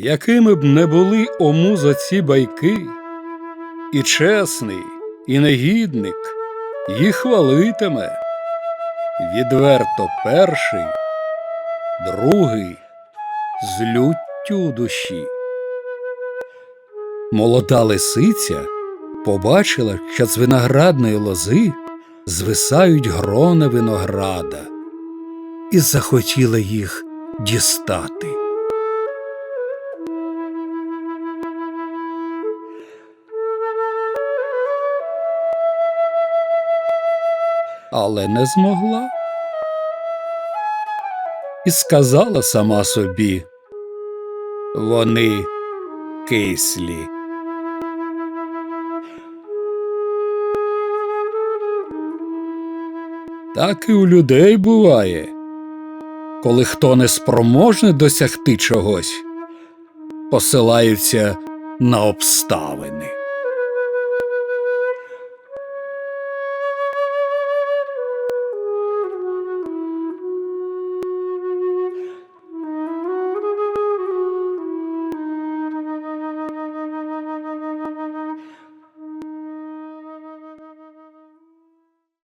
Якими б не були о музо ці байки, і чесний, і негідник їх хвалитиме. Відверто перший, другий з люттю душі. Молода лисиця побачила, що з виноградної лози звисають грона винограда, і захотіла їх дістати. Але не змогла. І сказала сама собі, вони кислі. Так і у людей буває, коли хто не спроможний досягти чогось, посилаються на обставини.